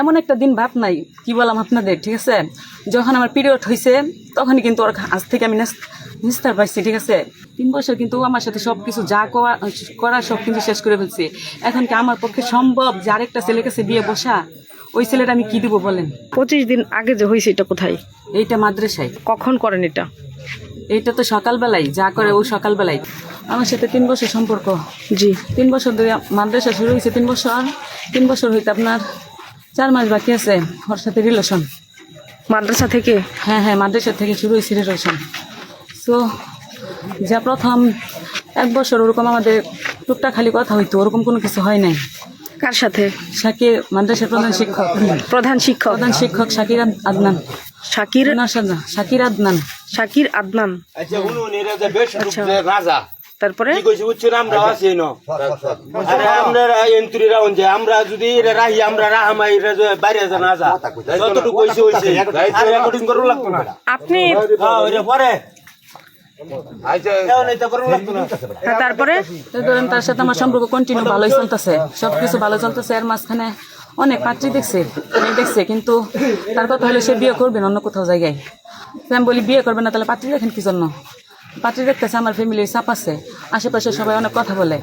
এমন একটা দিন ভাব নাই কি বললাম আপনাদের ঠিক আছে? যখন আমার পিরিয়ড হয়েছে তখনই কিন্তু ওর আজ থেকে আমি নিস্তার পাইছি ঠিক আছে? তিন বছর কিন্তু ও আমার সাথে সব কিছু যা করা করা সব কিছু শেষ করে ফেলছি। এখন কি আমার পক্ষে সম্ভব যে আরেকটা ছেলের কাছে বিয়ে বসা? ওই ছেলেটা আমি কি দিব বলেন? পঁচিশ দিন আগে যে হয়েছে এটা কোথায়? এইটা মাদ্রাসায়। কখন করেন এটা? এইটা তো সকালবেলায় যা করে ও সকালবেলায়। আমার সাথে তিন বছর সম্পর্ক। জি। তিন বছর ধরে মাদ্রাসা শুরু হয়েছে তিন বছর। তিন বছর হইতে আপনার চার মাস বাকি আছে ওর সাথে রিলেশন মাদ্রাসা থেকে? হ্যাঁ হ্যাঁ মাদ্রাসা থেকে শুরু হয়েছে রিলেশন সো যা প্রথম এক বছর ওরকম আমাদের টুকটা খালি কথা হইতো ওরকম কোনো কিছু হয় নাই। কার সাথে? শাকির মাদ্রাসার প্রধান শিক্ষক। প্রধান শিক্ষক। প্রধান শিক্ষক শাকির আদ- আদনান। শাকির শাকির আদনান। শাকির আদনান। আচ্ছা শুনুন এরা বেশ আচ্ছা। রাজা। তারপরে? কি কইছে বুঝছেন আমরা যদি রাহি আমরা রাহামাই বাইরে না যা। যতটুকু কইছে হইছে। রেকর্ডিং করু লাগতো না। আপনি হ্যাঁ পরে। আচ্ছা না। হ্যাঁ, তারপরে? ধরেন তার সাথে আমার সম্পর্ক কন্টিনিউ ভালোই চলতেছে। সব কিছু ভালো চলতেছে এর মাঝখানে অনেক পাত্রী দেখছে মেয়ে দেখছে কিন্তু তার কথা হলে সে বিয়ে করবে না অন্য কোথাও জায়গায়। আমি বলি বিয়ে করবে না তাহলে পাত্রী দেখেন কি জন্য? পাত্রী দেখতেছে, আমার ফ্যামিলির চাপ আছে। আশেপাশে সবাই অনেক কথা বলে,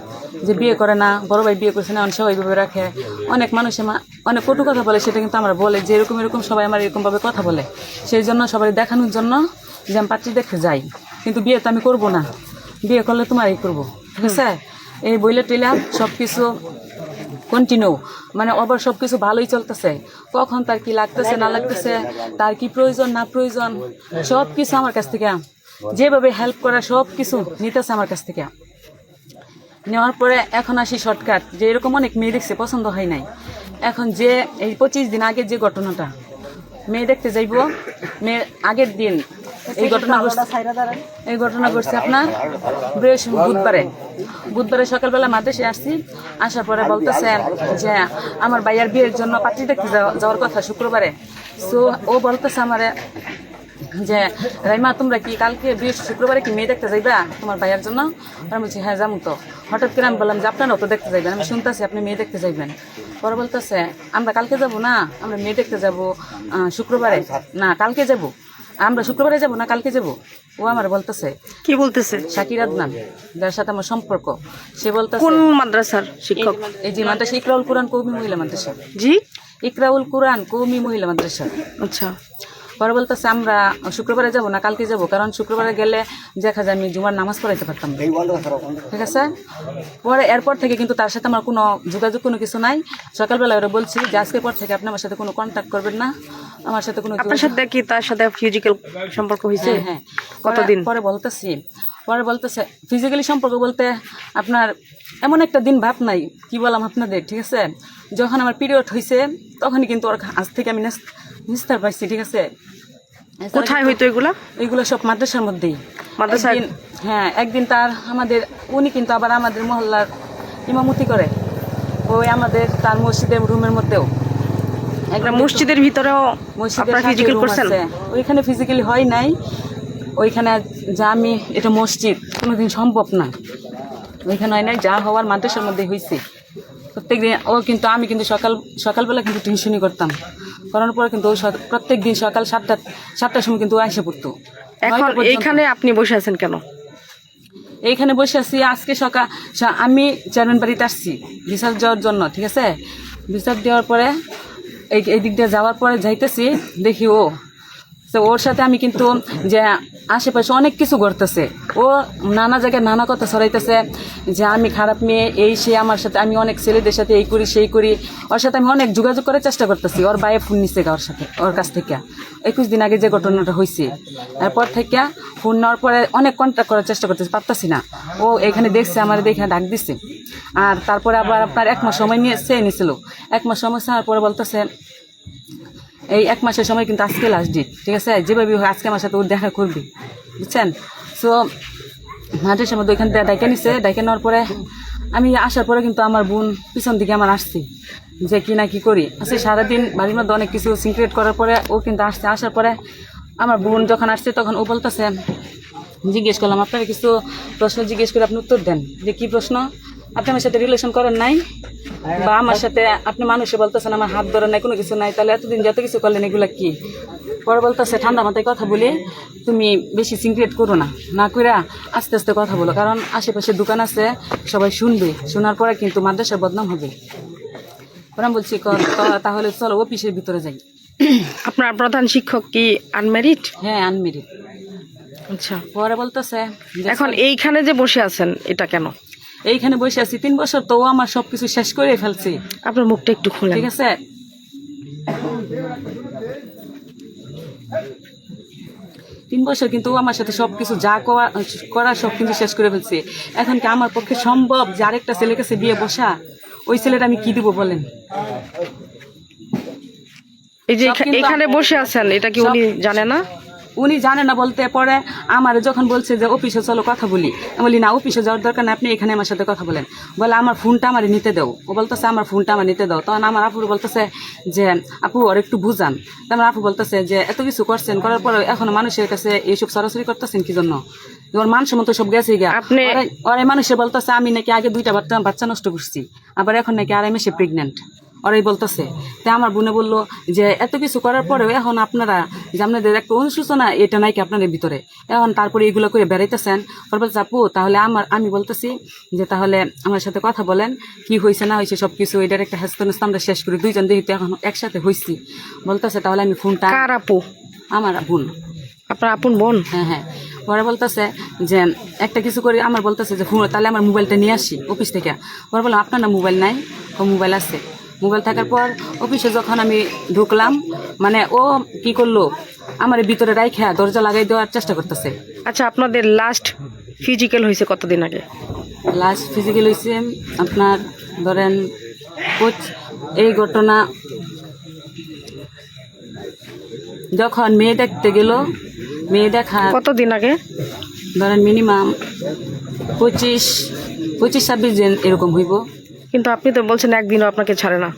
যে বিয়ে করে না, বড় ভাই বিয়ে করছে না, অনেক সবাই ভাবে রাখে। অনেক মানুষে অনেক কটু কথা বলে, সেটা কিন্তু আমরা বলে, যে এরকম এরকম সবাই আমার এরকমভাবে কথা বলে। সেই জন্য সবাই দেখানোর জন্য যে আমি পাত্রী দেখতে যাই। কিন্তু বিয়ে তো আমি করব না। বিয়ে করলে তোমার এই করব, ঠিক আছে? এই বইলে টিলাম সব কিছু কন্টিনিউ মানে আবার সব কিছু ভালোই চলতেছে। কখন তার কি লাগতেছে, না লাগতেছে, তার কি প্রয়োজন, না প্রয়োজন সব কিছু আমার কাছ থেকে যেভাবে হেল্প করা সব কিছু নিতেছে আমার কাছ থেকে। নেওয়ার পরে এখন আসি শর্টকাট যে এরকম অনেক মেয়ে দেখছে পছন্দ হয় নাই। এখন যে এই পঁচিশ দিন আগের যে ঘটনাটা মেয়ে দেখতে যাইব মেয়ের আগের দিন এই ঘটনা ঘটছে। এই ঘটনা ঘটছে আপনার বৃহস্পতি বুধবারে। বুধবারে সকালবেলা মাদ্রাসে আসছি আসার পরে বলতেছে যে আমার ভাইয়ার বিয়ের জন্য পাত্রী দেখতে যাওয়া- যাওয়ার কথা শুক্রবারে। সো ও বলতেছে আমারে যে রাইমা তোমরা কি কালকে বৃহস্পতি শুক্রবারে কি মেয়ে দেখতে যাইবা তোমার ভাইয়ার জন্য? আর আমি বলছি হ্যাঁ যাব তো। হঠাৎ করে আমি বললাম যে আপনারাও তো দেখতে যাইবেন আমি শুনতেছি আপনি মেয়ে দেখতে যাইবেন। পরে বলতেছে আমরা কালকে যাব না আমরা মেয়ে দেখতে যাব শুক্রবারে। না কালকে যাব। আমরা শুক্রবারে যাব না কালকে যাব? ও আমার বলতেছে কি বলতেছে? শাকির আদনান যার সাথে আমার সম্পর্ক। সে বলতেছে কোন মাদ্রাসার শিক্ষক? এই যে মাদ্রাসা ইকরাউল কোরআন কৌমি মহিলা মাদ্রাসা। জি? ইকরাউল কোরআন কৌমি মহিলা মাদ্রাসা। আচ্ছা। পরে বলতেছে আমরা শুক্রবারে যাব না কালকে যাব। কারণ শুক্রবারে গেলে দেখা যায় আমি জুমার নামাজ পড়াইতে পারতাম ঠিক আছে? পরে এরপর থেকে কিন্তু তার সাথে আমার কোনো যোগাযোগ কোনো কিছু নাই। সকালবেলা ওরা বলছি যে আজকে পর থেকে আপনি আমার সাথে কোনো কন্ট্যাক্ট করবেন না। আমার সাথে কোনো আপনার সাথে কি তার সাথে ফিজিক্যাল সম্পর্ক হয়েছে? হ্যাঁ হ্যাঁ। কতদিন? পরে- বলতেছি পরে বলতেছে ফিজিক্যালি সম্পর্ক বলতে আপনার এমন একটা দিন ভাব নাই কি বললাম আপনাদের ঠিক আছে? যখন আমার পিরিয়ড হয়েছে তখনই কিন্তু ওর আজ থেকে আমি নিস্তার পাইছি ঠিক আছে? কোথায় হইতো এগুলা? এগুলো সব মাদ্রাসার মধ্যেই। মাদ্রাসায়? হ্যাঁ একদিন তার আমাদের উনি কিন্তু আবার আমাদের মহল্লার ইমামতি করে। ওই আমাদের তার মসজিদের রুমের মধ্যেও। একটা মসজিদের ভিতরেও আপনারা ফিজিক্যাল করছেন? ওইখানে ফিজিক্যালি হয় নাই। ওইখানে যা আমি এটা মসজিদ কোনোদিন সম্ভব না। ওইখানে হয় নাই যা হওয়ার মাদ্রাসার মধ্যে হয়েছে প্রত্যেকদিন ও কিন্তু আমি কিন্তু সকাল সকালবেলা কিন্তু টিউশনই করতাম। করার পরে কিন্তু প্রত্যেক দিন সকাল সাতটা সাতটার সময় কিন্তু আইসে পড়তো। এখন এইখানে আপনি বসে আছেন কেন? এইখানে বসে আছি আজকে সকাল আমি চেয়ারম্যান বাড়িতে আসছি বিচার যাওয়ার জন্য ঠিক আছে? বিচার দেওয়ার পরে এই এই দিক দিয়ে যাওয়ার পরে যাইতেছি দেখি ও তো ওর সাথে আমি কিন্তু যে আশেপাশে অনেক কিছু করতেছে ও নানা জায়গায় নানা কথা ছড়াইতেছে যে আমি খারাপ মেয়ে, এই সে আমার সাথে, আমি অনেক ছেলেদের সাথে এই করি, সেই করি। ওর সাথে আমি অনেক যোগাযোগ করার চেষ্টা করতেছি। ওর বাইরে ফোন নিচ্ছে ওর সাথে, ওর কাছ থেকে। একুশ দিন আগে যে ঘটনাটা হয়েছে এরপর থেকে ফোন নেওয়ার পরে অনেক কন্ট্যাক্ট করার চেষ্টা করতেছি, পারতাছি না। ও এখানে দেখছে, আমার দেখে ডাক দিছে। আর তারপরে আবার আপনার এক মাস সময় নিয়ে, সে নিয়েছিল এক মাস সময় নেওয়ার পরে বলতেছে এই এক মাসের সময় কিন্তু আজকে লাস্ট ডেট ঠিক আছে? যেভাবে হয় আজকে আমার সাথে ওর দেখা করবি, বুঝছেন? সো মাঠের মধ্যে ওইখান থেকে ডাইকে নিছে, ডাইকে নেওয়ার পরে আমি আসার পরে কিন্তু আমার বোন পিছন দিকে আমার আসছি, যে কি না কি করি। আচ্ছা সারাদিন বাড়ির মধ্যে অনেক কিছু সিক্রেট করার পরে ও কিন্তু আসছে, আসার পরে আমার বোন যখন আসছে তখন ও বলতেছে, জিজ্ঞেস করলাম, আপনারা কিছু প্রশ্ন জিজ্ঞেস করে আপনি উত্তর দেন, যে কি প্রশ্ন? আপনি আমার সাথে রিলেশন করেন নাই? বা আমার সাথে আপনি মানুষে বলতেছেন আমার হাত ধরে নাই কোনো কিছু নাই। তাহলে এতদিন যত কিছু করলেন এগুলা কি? পরে বলতেছে ঠান্ডা মাথায় কথা বলে তুমি বেশি সিক্রেট করো না। না কইরা আস্তে আস্তে কথা বলো কারণ আশেপাশে দোকান আছে সবাই শুনবে। শোনার পরে কিন্তু মাদ্রাসার বদনাম হবে। আমি বলছি তাহলে চলো অফিসের ভিতরে যাই। আপনার প্রধান শিক্ষক কি আনমেরিড হ্যাঁ আনমেরিড আচ্ছা। পরে বলতেছে এখন এইখানে যে বসে আছেন এটা কেন? এইখানে বসে আছি তিন বছর তো আমার সবকিছু শেষ করে ফেলছে। আপনার মুখটা একটু খুলেন। ঠিক আছে? তিন বছর কিন্তু ও আমার সাথে সবকিছু যা করা- সব কিন্তু শেষ করে ফেলছে। এখন কি আমার পক্ষে সম্ভব যে আরেকটা ছেলের কাছে বিয়ে বসা? ওই ছেলেটা আমি কি দিব বলেন? এই যে সব এখানে বসে আছেন এটা কি উনি জানে না? উনি জানে না বলতে পরে আমার যখন বলছে যে অফিসে চলো কথা বলি। আমি বলি না অফিসে যাওয়ার দরকার না আপনি এখানে আমার সাথে কথা বলেন। বলে আমার ফোনটা আমার নিতে দাও। ও বলতেছে আমার ফোনটা আমার নিতে দাও। তখন আমার আপুর বলতেছে যে আপু ওর একটু বুঝান। তারপর আপু বলতেছে যে এত কিছু করছেন করার পরে এখন মানুষের কাছে এইসব সরাসরি করতেছেন কি জন্য? ওর মান সম্মত সব গেছে আপনি- ওরে- মানুষে বলতেছে আমি নাকি আগে দুইটা বাচ্চা বাচ্চা নষ্ট করছি আবার এখন নাকি আড়াই মাসে প্রেগনেন্ট ওরাই বলতেছে। তা আমার বোনে বলল যে এত কিছু করার পরেও এখন আপনারা যে আপনাদের একটা অনুশোচনা এটা নাই কি আপনাদের ভিতরে। এখন তারপরে এগুলো করে বেড়াইতেছেন। ওর বলছে আপু তাহলে আমার আমি বলতেছি যে তাহলে আমার সাথে কথা বলেন। কি হয়েছে না হয়েছে সব কিছু এটার একটা হ্যাস্ত আমরা শেষ করি। দুইজন দেখি তো এখন একসাথে হয়েছি বলতেছে তাহলে আমি ফোনটা কার আপু? আমার বোন। আপনার আপন বোন? হ্যাঁ হ্যাঁ। পরে বলতেছে যে একটা কিছু করে। আমার বলতেছে যে ফোন তাহলে আমার মোবাইলটা নিয়ে আসি অফিস থেকে। পরে বললাম আপনার না মোবাইল নাই? ও মোবাইল আছে। মোবাইল থাকার পর অফিসে যখন আমি ঢুকলাম মানে ও কি করল আমার ভিতরে রাইখা দরজা লাগাই দেওয়ার চেষ্টা করতেছে। আচ্ছা আপনাদের লাস্ট ফিজিক্যাল হয়েছে কতদিন আগে? লাস্ট ফিজিক্যাল হয়েছে আপনার ধরেন কোচ- এই ঘটনা। যখন মেয়ে দেখতে গেল মেয়ে দেখা কতদিন আগে? ধরেন মিনিমাম পঁচিশ পঁচিশ ছাব্বিশ দিন এরকম হইব। কিন্তু আপনি তো বলছেন একদিনও আপনাকে ছাড়ে না।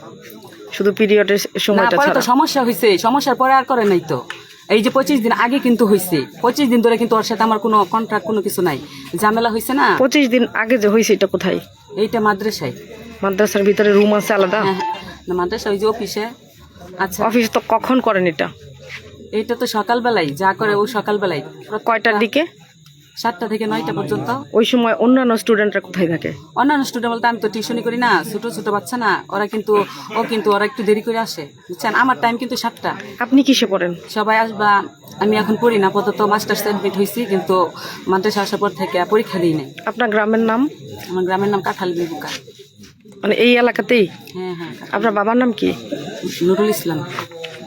শুধু পিরিয়ডের সময়টা ছাড়া। সমস্যা হয়েছে সমস্যার পরে আর করে নাই তো। এই যে পঁচিশ দিন আগে কিন্তু হয়েছে পঁচিশ দিন ধরে কিন্তু ওর সাথে আমার কোনো কন্ট্রাক্ট কোনো কিছু নাই। ঝামেলা হয়েছে না? পঁচিশ দিন আগে যে হয়েছে এটা কোথায়? এইটা মাদ্রাসায়। মাদ্রাসার ভিতরে রুম আছে আলাদা? হ্যাঁ হ্যাঁ। না মাদ্রাসা ওই যে অফিসে আচ্ছা। অফিস তো কখন করেন এটা? এইটা তো সকালবেলায় যা করে ও সকালবেলায়। কয়টার দিকে? সাতটা থেকে নয়টা পর্যন্ত। ওই সময় অন্যান্য স্টুডেন্টরা কোথায় থাকে? অন্যান্য স্টুডেন্ট বলতে আমি তো টিউশনই করি না ছোট ছোট বাচ্চা না ওরা কিন্তু ও কিন্তু ওরা একটু দেরি করে আসে বুঝছেন? আমার টাইম কিন্তু সাতটা। আপনি কিসে পড়েন? সবাই আসবা আমি এখন পড়ি না আপাতত মাস্টার্স অ্যাডমিট হয়েছি কিন্তু মাদ্রাসা আসার পর থেকে পরীক্ষা দিই নাই। আপনার গ্রামের নাম? আমার গ্রামের নাম কাঁঠাল বিবুকা মানে এই এলাকাতেই? হ্যাঁ হ্যাঁ আপনার বাবার নাম কি? নুরুল ইসলাম।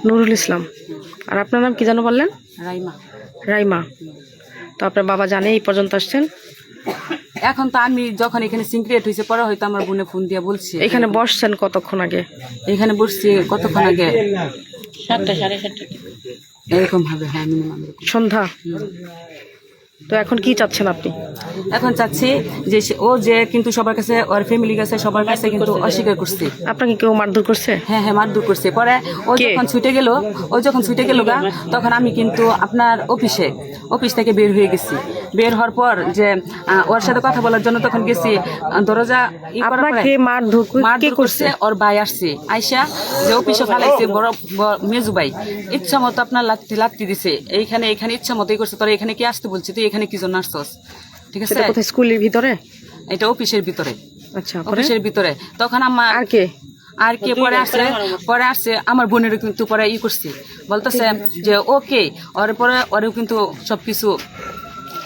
নুরুল ইসলাম। আর আপনার নাম কি যেন বললেন? রাইমা। রাইমা। তো আপনার বাবা জানে এই পর্যন্ত আসছেন? এখন তো আমি যখন এখানে সিনক্রিয়েট হয়েছে পরে হয়তো আমার বোনে ফোন দিয়ে বলছি। এখানে বসছেন কতক্ষণ আগে? এখানে বসছি কতক্ষণ আগে? সাতটা সাড়ে সাতটা। এরকম ভাবে হ্যাঁ মিনিমাম সন্ধ্যা? তো এখন কি চাচ্ছেন আপনি? এখন চাচ্ছি যে ও যে কিন্তু সবার কাছে ওর ফ্যামিলি কাছে সবার কাছে কিন্তু অস্বীকার করছে। আপনাকে কেউ মারধর করছে? হ্যাঁ হ্যাঁ মারধর করছে। পরে ও যখন ছুটে গেল ও যখন ছুটে গেল গা তখন আমি কিন্তু আপনার অফিসে অফিস থেকে বের হয়ে গেছি। বের হওয়ার পর যে ওর সাথে কথা বলার জন্য তখন গেছি দরজা আপনাকে মারধর মারধর করছে ওর ভাই আসছে। আইসা যে অফিসে ফেলাইছে বড় মেজু ভাই। ইচ্ছা মতো আপনার লাত্তি লাত্তি দিছে। এইখানে এখানে ইচ্ছা মতোই করছে। তোরা এখানে কি আসতে বলছি? তুই এখানে কি জন্য আসছস ঠিক আছে? সেটা কোথায় স্কুলের ভিতরে? এটা অফিসের ভিতরে। আচ্ছা অফিসের ভিতরে। তখন আমার আর কে? আর কে পরে আসছে পরে আসছে আমার বোনের কিন্তু পরে ই করছে। বলতেছে যে ওকে। ওর পরে ওরেও কিন্তু সবকিছু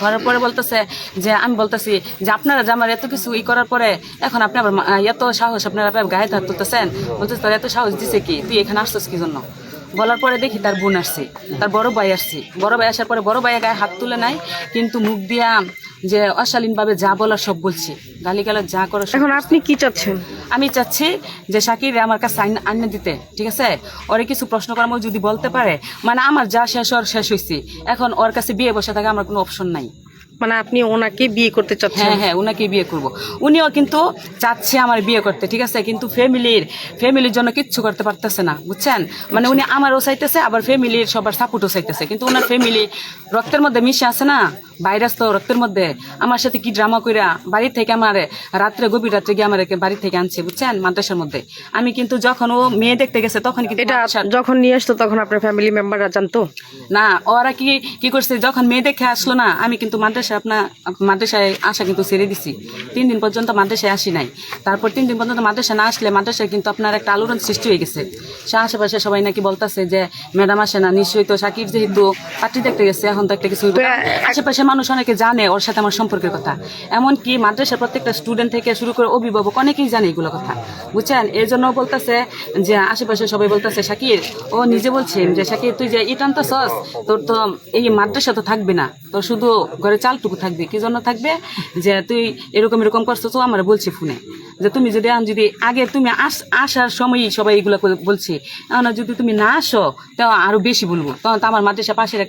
করার পরে বলতেছে যে আমি বলতেছি যে আপনারা যে আমার এত কিছু ই করার পরে এখন আপনি আবার এত সাহস আপনারা গায়ে হাত তুলতেছেন বলতেছে তোর এত সাহস দিছে কি? তুই এখানে আসছিস কি জন্য? বলার পরে দেখি তার বোন আসছে তার বড় ভাই আসছে। বড় ভাই আসার পরে বড় ভাইয়ের গায়ে হাত তুলে নাই কিন্তু মুখ দিয়া যে অশালীনভাবে যা বলার সব বলছি। গালি গালাজ যা করো এখন আপনি কি চাচ্ছেন? আমি চাচ্ছি যে শাকির আমার কাছে আইন- আইনে দিতে ঠিক আছে? ওরে কিছু প্রশ্ন কর্ম যদি বলতে পারে মানে আমার যা শেষ ওর শেষ হয়েছি এখন ওর কাছে বিয়ে বসে থাকে আমার কোনো অপশন নাই। মানে আপনি ওনাকে বিয়ে করতে চাচ্ছেন? হ্যাঁ হ্যাঁ ওনাকে বিয়ে করব। উনিও কিন্তু চাচ্ছে আমার বিয়ে করতে, ঠিক আছে? কিন্তু ফ্যামিলির ফ্যামিলির জন্য কিচ্ছু করতে পারতেছে না, বুঝছেন? মানে উনি আমারও চাইতেছে, আবার ফ্যামিলির সবার সাপোর্টও চাইতেছে। কিন্তু ওনার ফ্যামিলি রক্তের মধ্যে মিশে আছে না? ভাইরাস তো রক্তের মধ্যে। আমার সাথে কি ড্রামা কইরা বাড়ি থেকে আমার রাত্রে গভীর রাত্রে গিয়ে আমার বাড়ি থেকে আনছে বুঝছেন? মাদ্রাসার মধ্যে। আমি কিন্তু যখন ও মেয়ে দেখতে গেছে তখন কিন্তু এটা যখন নিয়ে আসতো তখন আপনার ফ্যামিলি মেম্বাররা জানতো? না ওরা কি কি করছে? যখন মেয়ে দেখে আসলো না আমি কিন্তু মাদ্রাসায় আপনার মাদ্রাসায় আসা কিন্তু ছেড়ে দিছি। তিন দিন পর্যন্ত মাদ্রাসায় আসি নাই। তারপর তিন দিন পর্যন্ত মাদ্রাসা না আসলে মাদ্রাসায় কিন্তু আপনার একটা আলোড়ন সৃষ্টি হয়ে গেছে। সে আশেপাশে সবাই নাকি বলতেছে যে ম্যাডাম আসে না নিশ্চয়ই তো সাকিব যেহেতু পার্টি দেখতে গেছে এখন তো একটা কিছু আশেপাশে মানুষ অনেকে জানে ওর সাথে আমার সম্পর্কের কথা। এমনকি মাদ্রাসার প্রত্যেকটা স্টুডেন্ট থেকে শুরু করে অভিভাবক অনেকেই জানে এগুলো কথা। বুঝছেন? এই জন্য বলতেছে যে, আশেপাশে সবাই বলতেছে, শাকির, ও নিজে বলছেন যে, শাকির, তুই যে ইটান তো সস তোর তো এই মাদ্রাসা তো থাকবে না। তোর শুধু ঘরে চালটুকু থাকবে। কি জন্য থাকবে? যে, তুই এরকম এরকম করছ তো আমার বলছি ফোনে। যে, তুমি যদি আন যদি আগে তুমি আস, আসার সময়ই সবাই এগুলো বলছি, এখন যদি তুমি না আসো, তাও আরও বেশি বলব। তখন তো আমার মাদ্রাসা পাশের